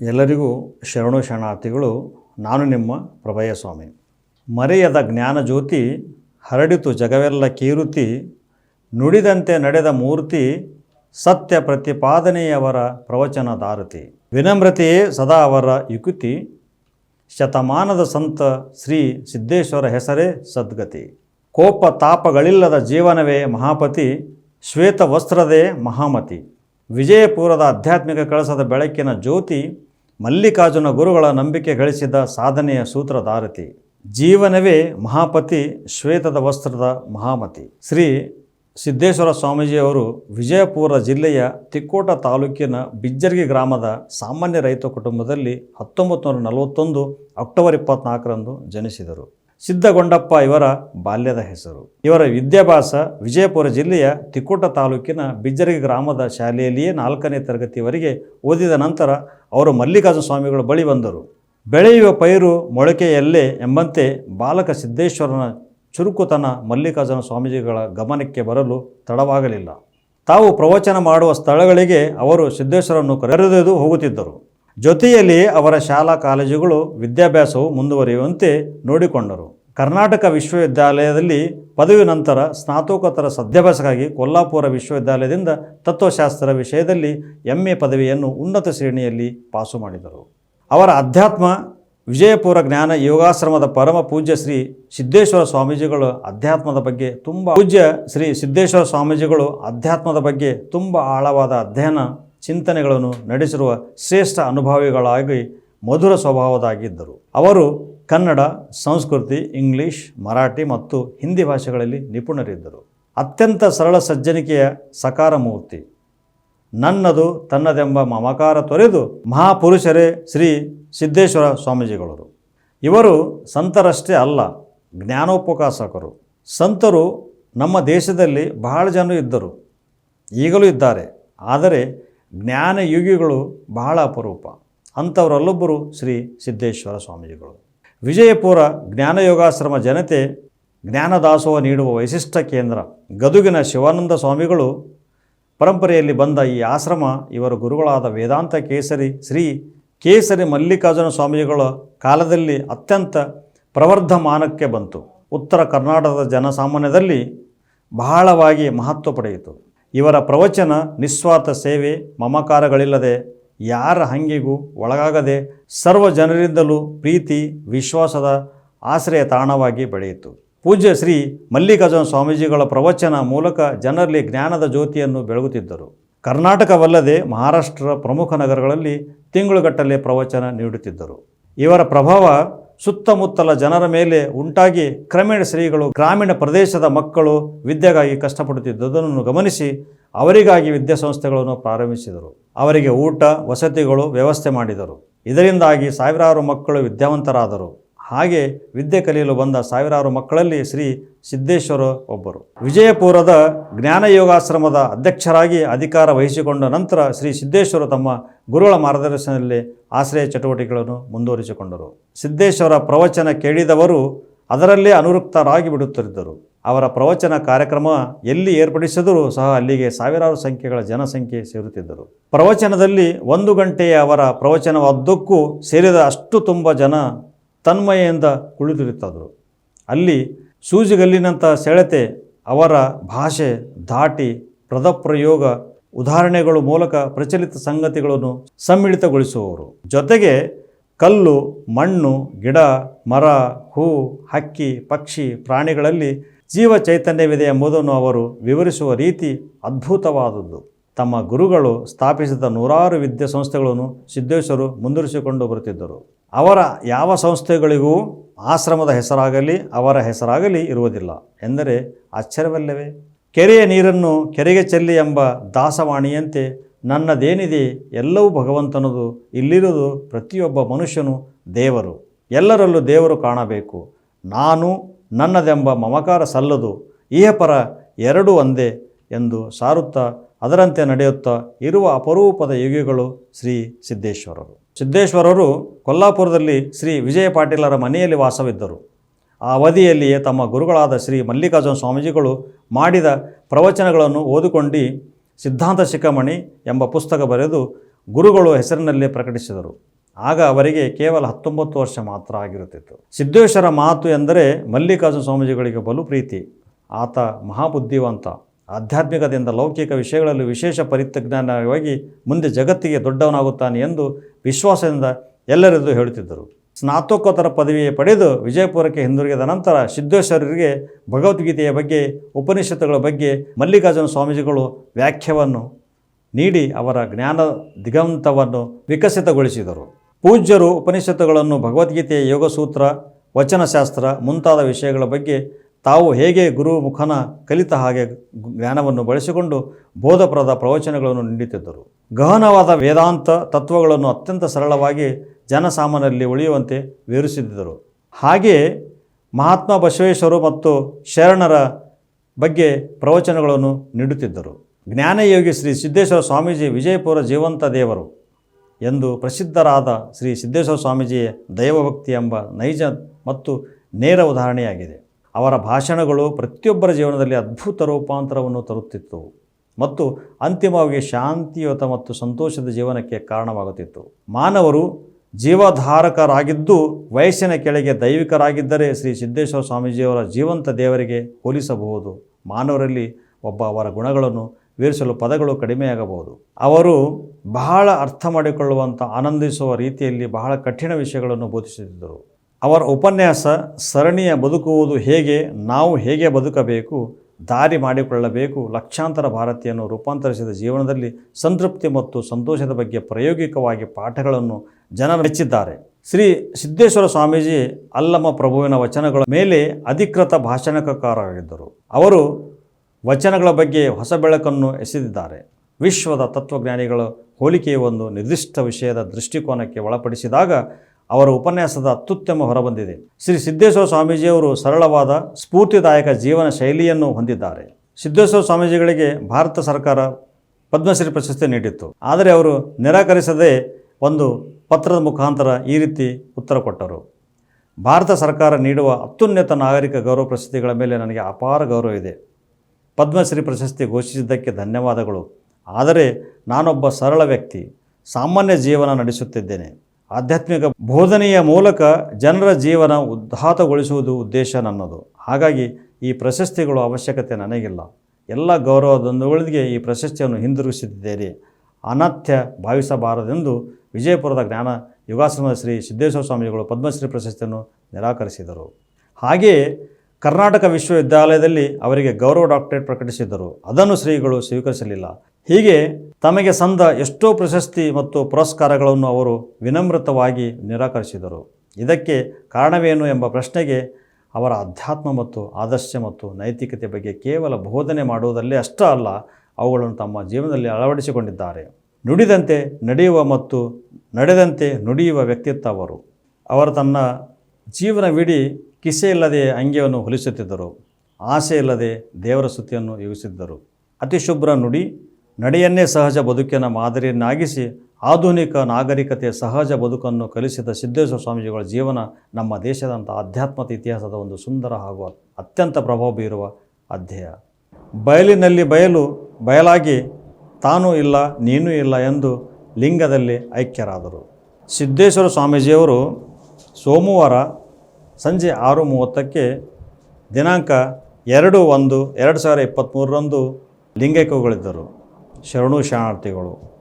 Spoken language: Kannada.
ಎಲ್ಲರಿಗೂ ಶರಣು ಶರಣಾರ್ಥಿಗಳು ನಾನು ನಿಮ್ಮ ಪ್ರಭಯ ಸ್ವಾಮಿ ಮರೆಯದ ಜ್ಞಾನ ಜ್ಯೋತಿ ಹರಡಿತು ಜಗವೆಲ್ಲ ಕೀರುತಿ, ನುಡಿದಂತೆ ನಡೆದ ಮೂರ್ತಿ ಸತ್ಯ ಪ್ರತಿಪಾದನೆಯವರ ಪ್ರವಚನ ದಾರತಿ ವಿನಮ್ರತೆಯೇ ಸದಾ ಅವರ ಯುಕುತಿ, ಶತಮಾನದ ಸಂತ ಶ್ರೀ ಸಿದ್ದೇಶ್ವರ ಹೆಸರೇ ಸದ್ಗತಿ. ಕೋಪ ತಾಪಗಳಿಲ್ಲದ ಜೀವನವೇ ಮಹಾಪತಿ ಶ್ವೇತ ವಸ್ತ್ರದೇ ಮಹಾಮತಿ. ವಿಜಯಪುರದ ಆಧ್ಯಾತ್ಮಿಕ ಕಳಸದ ಬೆಳಕಿನ ಜ್ಯೋತಿ ಮಲ್ಲಿಕಾರ್ಜುನ ಗುರುಗಳ ನಂಬಿಕೆ ಗಳಿಸಿದ ಸಾಧನೆಯ ಸೂತ್ರಧಾರತಿ. ಜೀವನವೇ ಮಹಾಪತಿ ಶ್ವೇತದ ವಸ್ತ್ರದ ಮಹಾಮತಿ. ಶ್ರೀ ಸಿದ್ದೇಶ್ವರ ಸ್ವಾಮೀಜಿಯವರು ವಿಜಯಪುರ ಜಿಲ್ಲೆಯ ತಿಕ್ಕೋಟ ತಾಲೂಕಿನ ಬಿಜ್ಜರ್ಗಿ ಗ್ರಾಮದ ಸಾಮಾನ್ಯ ರೈತ ಕುಟುಂಬದಲ್ಲಿ ಹತ್ತೊಂಬತ್ತು ನೂರ ನಲವತ್ತೊಂದು ಅಕ್ಟೋಬರ್ ಇಪ್ಪತ್ನಾಲ್ಕರಂದು ಜನಿಸಿದರು. ಸಿದ್ದಗೊಂಡಪ್ಪ ಇವರ ಬಾಲ್ಯದ ಹೆಸರು. ಇವರ ವಿದ್ಯಾಭ್ಯಾಸ ವಿಜಯಪುರ ಜಿಲ್ಲೆಯ ತಿಕೋಟ ತಾಲೂಕಿನ ಬಿಜ್ಜರಗಿ ಗ್ರಾಮದ ಶಾಲೆಯಲ್ಲಿಯೇ ನಾಲ್ಕನೇ ತರಗತಿವರೆಗೆ ಓದಿದ ನಂತರ ಅವರು ಮಲ್ಲಿಕಾರ್ಜುನ ಸ್ವಾಮಿಗಳ ಬಳಿ ಬಂದರು. ಬೆಳೆಯುವ ಪೈರು ಮೊಳಕೆಯಲ್ಲೇ ಎಂಬಂತೆ ಬಾಲಕ ಸಿದ್ದೇಶ್ವರನ ಚುರುಕುತನ ಮಲ್ಲಿಕಾರ್ಜುನ ಸ್ವಾಮೀಜಿಗಳ ಗಮನಕ್ಕೆ ಬರಲು ತಡವಾಗಲಿಲ್ಲ. ತಾವು ಪ್ರವಚನ ಮಾಡುವ ಸ್ಥಳಗಳಿಗೆ ಅವರು ಸಿದ್ದೇಶ್ವರನ್ನು ಕರೆದೊಯ್ದು ಹೋಗುತ್ತಿದ್ದರು. ಜೊತೆಯಲ್ಲಿ ಅವರ ಶಾಲಾ ಕಾಲೇಜುಗಳು ವಿದ್ಯಾಭ್ಯಾಸವು ಮುಂದುವರಿಯುವಂತೆ ನೋಡಿಕೊಂಡರು. ಕರ್ನಾಟಕ ವಿಶ್ವವಿದ್ಯಾಲಯದಲ್ಲಿ ಪದವಿ ನಂತರ ಸ್ನಾತಕೋತ್ತರ ಸದ್ಯಾಭ್ಯಾಸಕ್ಕಾಗಿ ಕೊಲ್ಲಾಪುರ ವಿಶ್ವವಿದ್ಯಾಲಯದಿಂದ ತತ್ವಶಾಸ್ತ್ರ ವಿಷಯದಲ್ಲಿ ಎಂ ಎ ಪದವಿಯನ್ನು ಉನ್ನತ ಶ್ರೇಣಿಯಲ್ಲಿ ಪಾಸು ಮಾಡಿದರು. ಅವರ ಅಧ್ಯಾತ್ಮ, ವಿಜಯಪುರ ಜ್ಞಾನ ಯೋಗಾಶ್ರಮದ ಪರಮ ಪೂಜ್ಯ ಶ್ರೀ ಸಿದ್ದೇಶ್ವರ ಸ್ವಾಮೀಜಿಗಳು ಅಧ್ಯಾತ್ಮದ ಬಗ್ಗೆ ತುಂಬ ಪೂಜ್ಯ ಶ್ರೀ ಸಿದ್ದೇಶ್ವರ ಸ್ವಾಮೀಜಿಗಳು ಅಧ್ಯಾತ್ಮದ ಬಗ್ಗೆ ತುಂಬ ಆಳವಾದ ಅಧ್ಯಯನ ಚಿಂತನೆಗಳನ್ನು ನಡೆಸಿರುವ ಶ್ರೇಷ್ಠ ಅನುಭವಿಗಳಾಗಿ ಮಧುರ ಸ್ವಭಾವದಾಗಿದ್ದರು. ಅವರು ಕನ್ನಡ, ಸಂಸ್ಕೃತಿ, ಇಂಗ್ಲಿಷ್, ಮರಾಠಿ ಮತ್ತು ಹಿಂದಿ ಭಾಷೆಗಳಲ್ಲಿ ನಿಪುಣರಿದ್ದರು. ಅತ್ಯಂತ ಸರಳ ಸಜ್ಜನಿಕೆಯ ಸಕಾರ ಮೂರ್ತಿ ನನ್ನದು ತನ್ನದೆಂಬ ಮಮಕಾರ ತೊರೆದು ಮಹಾಪುರುಷರೇ ಶ್ರೀ ಸಿದ್ದೇಶ್ವರ ಸ್ವಾಮೀಜಿಗಳರು ಇವರು ಸಂತರಷ್ಟೇ ಅಲ್ಲ, ಜ್ಞಾನೋಪಕಾಸಕರು. ಸಂತರು ನಮ್ಮ ದೇಶದಲ್ಲಿ ಬಹಳ ಜನರು ಇದ್ದರು. ಈಗಲೂ ಇದ್ದಾರೆ. ಆದರೆ ಜ್ಞಾನಯುಗಿಗಳು ಬಹಳ ಅಪರೂಪ. ಅಂಥವರಲ್ಲೊಬ್ಬರು ಶ್ರೀ ಸಿದ್ದೇಶ್ವರ ಸ್ವಾಮೀಜಿಗಳು. ವಿಜಯಪುರ ಜ್ಞಾನಯೋಗಾಶ್ರಮ ಜನತೆ ಜ್ಞಾನದಾಸೋಹ ನೀಡುವ ವೈಶಿಷ್ಟ್ಯ ಕೇಂದ್ರ ಗದುಗಿನ ಶಿವಾನಂದ ಸ್ವಾಮಿಗಳು ಪರಂಪರೆಯಲ್ಲಿ ಬಂದ ಈ ಆಶ್ರಮ ಇವರ ಗುರುಗಳಾದ ವೇದಾಂತ ಕೇಸರಿ, ಶ್ರೀ ಕೇಸರಿ ಮಲ್ಲಿಕಾರ್ಜುನ ಸ್ವಾಮೀಜಿಗಳ ಕಾಲದಲ್ಲಿ ಅತ್ಯಂತ ಪ್ರವರ್ಧಮಾನಕ್ಕೆ ಬಂತು. ಉತ್ತರ ಕರ್ನಾಟಕದ ಜನಸಾಮಾನ್ಯದಲ್ಲಿ ಬಹಳವಾಗಿ ಮಹತ್ವ ಪಡೆಯಿತು. ಇವರ ಪ್ರವಚನ ನಿಸ್ವಾರ್ಥ ಸೇವೆ, ಮಮಕಾರಗಳಿಲ್ಲದೆ, ಯಾರ ಹಂಗಿಗೂ ಒಳಗಾಗದೆ ಸರ್ವ ಜನರಿಂದಲೂ ಪ್ರೀತಿ, ವಿಶ್ವಾಸದ ಆಶ್ರಯ ತಾಣವಾಗಿ ಬೆಳೆಯಿತು. ಪೂಜ್ಯ ಶ್ರೀ ಮಲ್ಲಿಕಾರ್ಜುನ ಸ್ವಾಮೀಜಿಗಳ ಪ್ರವಚನ ಮೂಲಕ ಜನರಲ್ಲಿ ಜ್ಞಾನದ ಜ್ಯೋತಿಯನ್ನು ಬೆಳಗುತ್ತಿದ್ದರು. ಕರ್ನಾಟಕವಲ್ಲದೆ ಮಹಾರಾಷ್ಟ್ರ ಪ್ರಮುಖ ನಗರಗಳಲ್ಲಿ ತಿಂಗಳುಗಟ್ಟಲೆ ಪ್ರವಚನ ನೀಡುತ್ತಿದ್ದರು. ಇವರ ಪ್ರಭಾವ ಸುತ್ತಮುತ್ತಲ ಜನರ ಮೇಲೆ ಉಂಟಾಗಿ ಕ್ರಮೇಣ ಶ್ರೀಗಳು ಗ್ರಾಮೀಣ ಪ್ರದೇಶದ ಮಕ್ಕಳು ವಿದ್ಯೆಗಾಗಿ ಕಷ್ಟಪಡುತ್ತಿದ್ದುದನ್ನು ಗಮನಿಸಿ ಅವರಿಗಾಗಿ ವಿದ್ಯಾಸಂಸ್ಥೆಗಳನ್ನು ಪ್ರಾರಂಭಿಸಿದರು. ಅವರಿಗೆ ಊಟ, ವಸತಿಗಳು ವ್ಯವಸ್ಥೆ ಮಾಡಿದರು. ಇದರಿಂದಾಗಿ ಸಾವಿರಾರು ಮಕ್ಕಳು ವಿದ್ಯಾವಂತರಾದರು. ಹಾಗೆ ವಿದ್ಯೆ ಕಲಿಯಲು ಬಂದ ಸಾವಿರಾರು ಮಕ್ಕಳಲ್ಲಿ ಶ್ರೀ ಸಿದ್ದೇಶ್ವರ ಒಬ್ಬರು. ವಿಜಯಪುರದ ಜ್ಞಾನಯೋಗಾಶ್ರಮದ ಅಧ್ಯಕ್ಷರಾಗಿ ಅಧಿಕಾರ ವಹಿಸಿಕೊಂಡ ನಂತರ ಶ್ರೀ ಸಿದ್ದೇಶ್ವರ ತಮ್ಮ ಗುರುಗಳ ಮಾರ್ಗದರ್ಶನದಲ್ಲಿ ಆಶ್ರಯ ಚಟುವಟಿಕೆಗಳನ್ನು ಮುಂದುವರಿಸಿಕೊಂಡರು. ಸಿದ್ದೇಶ್ವರ ಪ್ರವಚನ ಕೇಳಿದವರು ಅದರಲ್ಲೇ ಅನುರಕ್ತರಾಗಿ ಬಿಡುತ್ತಿದ್ದರು. ಅವರ ಪ್ರವಚನ ಕಾರ್ಯಕ್ರಮ ಎಲ್ಲಿ ಏರ್ಪಡಿಸಿದರೂ ಸಹ ಅಲ್ಲಿಗೆ ಸಾವಿರಾರು ಸಂಖ್ಯೆಗಳ ಜನಸಂಖ್ಯೆ ಸೇರುತ್ತಿದ್ದರು. ಪ್ರವಚನದಲ್ಲಿ ಒಂದು ಗಂಟೆಯ ಅವರ ಪ್ರವಚನವಾದ್ದಕ್ಕೂ ಸೇರಿದ ಅಷ್ಟು ತುಂಬ ಜನ ತನ್ಮಯೆಯಿಂದ ಕುಳಿತಿರುತ್ತಿದ್ದರು ಅಲ್ಲಿ ಸೂಜಿಗಲ್ಲಿನಂಥ ಸೆಳೆತೆ ಅವರ ಭಾಷೆ ಧಾಟಿ ಪ್ರದಪ್ರಯೋಗ ಉದಾಹರಣೆಗಳು ಮೂಲಕ ಪ್ರಚಲಿತ ಸಂಗತಿಗಳನ್ನು ಸಮ್ಮಿಳಿತಗೊಳಿಸುವವರು. ಜೊತೆಗೆ ಕಲ್ಲು, ಮಣ್ಣು, ಗಿಡ, ಮರ, ಹೂ, ಹಕ್ಕಿ, ಪಕ್ಷಿ, ಪ್ರಾಣಿಗಳಲ್ಲಿ ಜೀವ ಚೈತನ್ಯವಿದೆ ಎಂಬುದನ್ನು ಅವರು ವಿವರಿಸುವ ರೀತಿ ಅದ್ಭುತವಾದದ್ದು. ತಮ್ಮ ಗುರುಗಳು ಸ್ಥಾಪಿಸಿದ ನೂರಾರು ವಿದ್ಯಾಸಂಸ್ಥೆಗಳನ್ನು ಸಿದ್ದೇಶ್ವರು ಮುಂದುವರಿಸಿಕೊಂಡು ಬರುತ್ತಿದ್ದರು. ಅವರ ಯಾವ ಸಂಸ್ಥೆಗಳಿಗೂ ಆಶ್ರಮದ ಹೆಸರಾಗಲಿ, ಅವರ ಹೆಸರಾಗಲಿ ಇರುವುದಿಲ್ಲ. ಎಂದರೆ ಆಶ್ಚರ್ಯವಲ್ಲವೇ? ಕೆರೆಯ ನೀರನ್ನು ಕೆರೆಗೆ ಚೆಲ್ಲಿ ಎಂಬ ದಾಸವಾಣಿಯಂತೆ ನನ್ನದೇನಿದೆ ಎಲ್ಲವೂ ಭಗವಂತನದು, ಇಲ್ಲಿರುವುದು ಪ್ರತಿಯೊಬ್ಬ ಮನುಷ್ಯನು ದೇವರು. ಎಲ್ಲರಲ್ಲೂ ದೇವರು ಕಾಣಬೇಕು. ನಾನು ನನ್ನದೆಂಬ ಮಮಕಾರ ಸಲ್ಲದು ಇಹಪರ ಎರಡೂ ಒಂದೇ ಎಂದು ಸಾರುತ್ತಾ ಅದರಂತೆ ನಡೆಯುತ್ತಾ ಇರುವ ಅಪರೂಪದ ಯೋಗಿಗಳು ಶ್ರೀ ಸಿದ್ದೇಶ್ವರರು. ಸಿದ್ದೇಶ್ವರರು ಕೊಲ್ಲಾಪುರದಲ್ಲಿ ಶ್ರೀ ವಿಜಯ ಪಾಟೀಲರ ಮನೆಯಲ್ಲಿ ವಾಸವಿದ್ದರು. ಆ ಅವಧಿಯಲ್ಲಿಯೇ ತಮ್ಮ ಗುರುಗಳಾದ ಶ್ರೀ ಮಲ್ಲಿಕಾರ್ಜುನ ಸ್ವಾಮೀಜಿಗಳು ಮಾಡಿದ ಪ್ರವಚನಗಳನ್ನು ಓದಿಕೊಂಡು ಸಿದ್ಧಾಂತ ಶಿಖಮಣಿ ಎಂಬ ಪುಸ್ತಕ ಬರೆದು ಗುರುಗಳು ಹೆಸರಿನಲ್ಲಿ ಪ್ರಕಟಿಸಿದರು. ಆಗ ಅವರಿಗೆ ಕೇವಲ ಹತ್ತೊಂಬತ್ತು ವರ್ಷ ಮಾತ್ರ ಆಗಿರುತ್ತಿತ್ತು. ಸಿದ್ದೇಶ್ವರ ಮಾತು ಎಂದರೆ ಮಲ್ಲಿಕಾರ್ಜುನ ಸ್ವಾಮೀಜಿಗಳಿಗೆ ಬಲು ಪ್ರೀತಿ. ಆತ ಮಹಾಬುದ್ಧಿವಂತ. ಆಧ್ಯಾತ್ಮಿಕದಿಂದ ಲೌಕಿಕ ವಿಷಯಗಳಲ್ಲಿ ವಿಶೇಷ ಪರಿತಜ್ಞಾನವಾಗಿ ಮುಂದೆ ಜಗತ್ತಿಗೆ ದೊಡ್ಡವನಾಗುತ್ತಾನೆ ಎಂದು ವಿಶ್ವಾಸದಿಂದ ಎಲ್ಲರೆದು ಹೇಳುತ್ತಿದ್ದರು. ಸ್ನಾತಕೋತ್ತರ ಪದವಿ ಪಡೆದು ವಿಜಯಪುರಕ್ಕೆ ಹಿಂದಿರುಗಿದ ನಂತರ ಸಿದ್ದೇಶ್ವರರಿಗೆ ಭಗವದ್ಗೀತೆಯ ಬಗ್ಗೆ, ಉಪನಿಷತ್ತುಗಳ ಬಗ್ಗೆ ಮಲ್ಲಿಕಾರ್ಜುನ ಸ್ವಾಮೀಜಿಗಳು ವ್ಯಾಖ್ಯವನ್ನು ನೀಡಿ ಅವರ ಜ್ಞಾನ ದಿಗಂತವನ್ನು ವಿಕಸಿತಗೊಳಿಸಿದರು. ಪೂಜ್ಯರು ಉಪನಿಷತ್ತುಗಳನ್ನು ಭಗವದ್ಗೀತೆಯ ಯೋಗಸೂತ್ರ, ವಚನಶಾಸ್ತ್ರ ಮುಂತಾದ ವಿಷಯಗಳ ಬಗ್ಗೆ ತಾವು ಹೇಗೆ ಗುರು ಮುಖನ ಕಲಿತ ಹಾಗೆ ಜ್ಞಾನವನ್ನು ಬಳಸಿಕೊಂಡು ಬೋಧಪ್ರದ ಪ್ರವಚನಗಳನ್ನು ನೀಡುತ್ತಿದ್ದರು. ಗಹನವಾದ ವೇದಾಂತ ತತ್ವಗಳನ್ನು ಅತ್ಯಂತ ಸರಳವಾಗಿ ಜನಸಾಮಾನ್ಯರಲ್ಲಿ ಉಳಿಯುವಂತೆ ವಿವರಿಸಿದ್ದರು. ಹಾಗೆಯೇ ಮಹಾತ್ಮ ಬಸವೇಶ್ವರು ಮತ್ತು ಶರಣರ ಬಗ್ಗೆ ಪ್ರವಚನಗಳನ್ನು ನೀಡುತ್ತಿದ್ದರು. ಜ್ಞಾನಯೋಗಿ ಶ್ರೀ ಸಿದ್ದೇಶ್ವರ ಸ್ವಾಮೀಜಿ ವಿಜಯಪುರ ಜೀವಂತ ದೇವರು ಎಂದು ಪ್ರಸಿದ್ಧರಾದ ಶ್ರೀ ಸಿದ್ದೇಶ್ವರ ಸ್ವಾಮೀಜಿಯ ದೈವಭಕ್ತಿ ಎಂಬ ನೈಜ ಮತ್ತು ನೇರ ಉದಾಹರಣೆಯಾಗಿದೆ. ಅವರ ಭಾಷಣಗಳು ಪ್ರತಿಯೊಬ್ಬರ ಜೀವನದಲ್ಲಿ ಅದ್ಭುತ ರೂಪಾಂತರವನ್ನು ತರುತ್ತಿತ್ತು ಮತ್ತು ಅಂತಿಮವಾಗಿ ಶಾಂತಿಯುತ ಮತ್ತು ಸಂತೋಷದ ಜೀವನಕ್ಕೆ ಕಾರಣವಾಗುತ್ತಿತ್ತು. ಮಾನವರು ಜೀವಧಾರಕರಾಗಿದ್ದು ವಯಸ್ಸಿನ ಕೆಳಗೆ ದೈವಿಕರಾಗಿದ್ದರೆ ಶ್ರೀ ಸಿದ್ದೇಶ್ವರ ಸ್ವಾಮೀಜಿಯವರ ಜೀವಂತ ದೇವರಿಗೆ ಹೋಲಿಸಬಹುದು. ಮಾನವರಲ್ಲಿ ಒಬ್ಬ ಅವರ ಗುಣಗಳನ್ನು ವಿವರಿಸಲು ಪದಗಳು ಕಡಿಮೆಯಾಗಬಹುದು. ಅವರು ಬಹಳ ಅರ್ಥ ಮಾಡಿಕೊಳ್ಳುವಂಥ ಆನಂದಿಸುವ ರೀತಿಯಲ್ಲಿ ಬಹಳ ಕಠಿಣ ವಿಷಯಗಳನ್ನು ಬೋಧಿಸುತ್ತಿದ್ದರು. ಅವರ ಉಪನ್ಯಾಸ ಸರಣಿಯ ಬದುಕುವುದು ಹೇಗೆ, ನಾವು ಹೇಗೆ ಬದುಕಬೇಕು ದಾರಿ ಮಾಡಿಕೊಳ್ಳಬೇಕು, ಲಕ್ಷಾಂತರ ಭಾರತೀಯನ್ನು ರೂಪಾಂತರಿಸಿದ ಜೀವನದಲ್ಲಿ ಸಂತೃಪ್ತಿ ಮತ್ತು ಸಂತೋಷದ ಬಗ್ಗೆ ಪ್ರಾಯೋಗಿಕವಾಗಿ ಪಾಠಗಳನ್ನು ಜನರು ಮೆಚ್ಚಿದ್ದಾರೆ ಶ್ರೀ ಸಿದ್ದೇಶ್ವರ ಸ್ವಾಮೀಜಿ ಅಲ್ಲಮ ಪ್ರಭುವಿನ ವಚನಗಳ ಮೇಲೆ ಅಧಿಕೃತ ಭಾಷಣಕಾರರಾಗಿದ್ದರು. ಅವರು ವಚನಗಳ ಬಗ್ಗೆ ಹೊಸ ಬೆಳಕನ್ನು ಎಸೆದಿದ್ದಾರೆ. ವಿಶ್ವದ ತತ್ವಜ್ಞಾನಿಗಳ ಹೋಲಿಕೆಯ ಒಂದು ನಿರ್ದಿಷ್ಟ ವಿಷಯದ ದೃಷ್ಟಿಕೋನಕ್ಕೆ ಒಳಪಡಿಸಿದಾಗ ಅವರ ಉಪನ್ಯಾಸದ ಅತ್ಯುತ್ತಮ ಹೊರಬಂದಿದೆ. ಶ್ರೀ ಸಿದ್ದೇಶ್ವರ ಸ್ವಾಮೀಜಿಯವರು ಸರಳವಾದ, ಸ್ಫೂರ್ತಿದಾಯಕ ಜೀವನ ಶೈಲಿಯನ್ನು ಹೊಂದಿದ್ದಾರೆ. ಸಿದ್ದೇಶ್ವರ ಸ್ವಾಮೀಜಿಗಳಿಗೆ ಭಾರತ ಸರ್ಕಾರ ಪದ್ಮಶ್ರೀ ಪ್ರಶಸ್ತಿ ನೀಡಿತ್ತು. ಆದರೆ ಅವರು ನಿರಾಕರಿಸದೆ ಒಂದು ಪತ್ರದ ಮುಖಾಂತರ ಈ ರೀತಿ ಉತ್ತರ ಕೊಟ್ಟರು. ಭಾರತ ಸರ್ಕಾರ ನೀಡುವ ಅತ್ಯುನ್ನತ ನಾಗರಿಕ ಗೌರವ ಪ್ರಶಸ್ತಿಗಳ ಮೇಲೆ ನನಗೆ ಅಪಾರ ಗೌರವ ಇದೆ. ಪದ್ಮಶ್ರೀ ಪ್ರಶಸ್ತಿ ಘೋಷಿಸಿದ್ದಕ್ಕೆ ಧನ್ಯವಾದಗಳು. ಆದರೆ ನಾನೊಬ್ಬ ಸರಳ ವ್ಯಕ್ತಿ, ಸಾಮಾನ್ಯ ಜೀವನ ನಡೆಸುತ್ತಿದ್ದೇನೆ. ಆಧ್ಯಾತ್ಮಿಕ ಬೋಧನೆಯ ಮೂಲಕ ಜನರ ಜೀವನ ಉದ್ಧಾತಗೊಳಿಸುವುದು ಉದ್ದೇಶ ನನ್ನದು. ಹಾಗಾಗಿ ಈ ಪ್ರಶಸ್ತಿಗಳು ಅವಶ್ಯಕತೆ ನನಗಿಲ್ಲ. ಎಲ್ಲ ಗೌರವದೊಂದಿಗೆ ಈ ಪ್ರಶಸ್ತಿಯನ್ನು ಹಿಂದಿರುಗಿಸಿದ್ದೇನೆ. ಅನಾಥ್ಯ ಭಾವಿಸಬಾರದೆಂದು ವಿಜಯಪುರದ ಜ್ಞಾನ ಯುಗಾಶ್ರಮದ ಶ್ರೀ ಸಿದ್ದೇಶ್ವರ ಸ್ವಾಮಿಗಳು ಪದ್ಮಶ್ರೀ ಪ್ರಶಸ್ತಿಯನ್ನು ನಿರಾಕರಿಸಿದರು. ಹಾಗೆಯೇ ಕರ್ನಾಟಕ ವಿಶ್ವವಿದ್ಯಾಲಯದಲ್ಲಿ ಅವರಿಗೆ ಗೌರವ ಡಾಕ್ಟರೇಟ್ ಪ್ರಕಟಿಸಿದ್ದರು. ಅದನ್ನು ಶ್ರೀಗಳು ಸ್ವೀಕರಿಸಲಿಲ್ಲ. ಹೀಗೆ ತಮಗೆ ಸಂದ ಎಷ್ಟೋ ಪ್ರಶಸ್ತಿ ಮತ್ತು ಪುರಸ್ಕಾರಗಳನ್ನು ಅವರು ವಿನಮ್ರತವಾಗಿ ನಿರಾಕರಿಸಿದರು. ಇದಕ್ಕೆ ಕಾರಣವೇನು ಎಂಬ ಪ್ರಶ್ನೆಗೆ ಅವರ ಅಧ್ಯಾತ್ಮ ಮತ್ತು ಆದರ್ಶ ಮತ್ತು ನೈತಿಕತೆ ಬಗ್ಗೆ ಕೇವಲ ಬೋಧನೆ ಮಾಡುವುದಲ್ಲೇ ಅಷ್ಟ ಅಲ್ಲ, ಅವುಗಳನ್ನು ತಮ್ಮ ಜೀವನದಲ್ಲಿ ಅಳವಡಿಸಿಕೊಂಡಿದ್ದಾರೆ. ನುಡಿದಂತೆ ನಡೆಯುವ ಮತ್ತು ನಡೆದಂತೆ ನುಡಿಯುವ ವ್ಯಕ್ತಿತ್ವ ಅವರು. ಅವರು ತನ್ನ ಜೀವನವಿಡೀ ಕಿಸೆ ಇಲ್ಲದೆ ಅಂಗಿಯನ್ನು ಹೊಲಿಸುತ್ತಿದ್ದರು. ಆಸೆ ಇಲ್ಲದೆ ದೇವರ ಸ್ತುತಿಯನ್ನು ಯೋಗಿಸಿದ್ದರು ಅತಿ ಶುಭ್ರ ನುಡಿ ನಡೆಯನ್ನೇ ಸಹಜ ಬದುಕಿನ ಮಾದರಿಯನ್ನಾಗಿಸಿ ಆಧುನಿಕ ನಾಗರಿಕತೆಯ ಸಹಜ ಬದುಕನ್ನು ಕಲಿಸಿದ ಸಿದ್ದೇಶ್ವರ ಸ್ವಾಮೀಜಿಗಳ ಜೀವನ ನಮ್ಮ ದೇಶದಂಥ ಆಧ್ಯಾತ್ಮದ ಇತಿಹಾಸದ ಒಂದು ಸುಂದರ ಹಾಗೂ ಅತ್ಯಂತ ಪ್ರಭಾವ ಬೀರುವ ಅಧ್ಯಯ. ಬಯಲಿನಲ್ಲಿ ಬಯಲು, ಬಯಲಾಗಿ ತಾನೂ ಇಲ್ಲ, ನೀನೂ ಇಲ್ಲ ಎಂದು ಲಿಂಗದಲ್ಲಿ ಐಕ್ಯರಾದರು. ಸಿದ್ದೇಶ್ವರ ಸ್ವಾಮೀಜಿಯವರು ಸೋಮವಾರ ಸಂಜೆ ಆರು ಮೂವತ್ತಕ್ಕೆ ದಿನಾಂಕ ಎರಡು ಒಂದು ಎರಡು ಸಾವಿರ ಇಪ್ಪತ್ತ್ಮೂರರಂದು ಲಿಂಗೈಕ್ಯಗೊಳಿದ್ದರು. ಶರಣು ಶರಣಾರ್ಥಿಗಳು.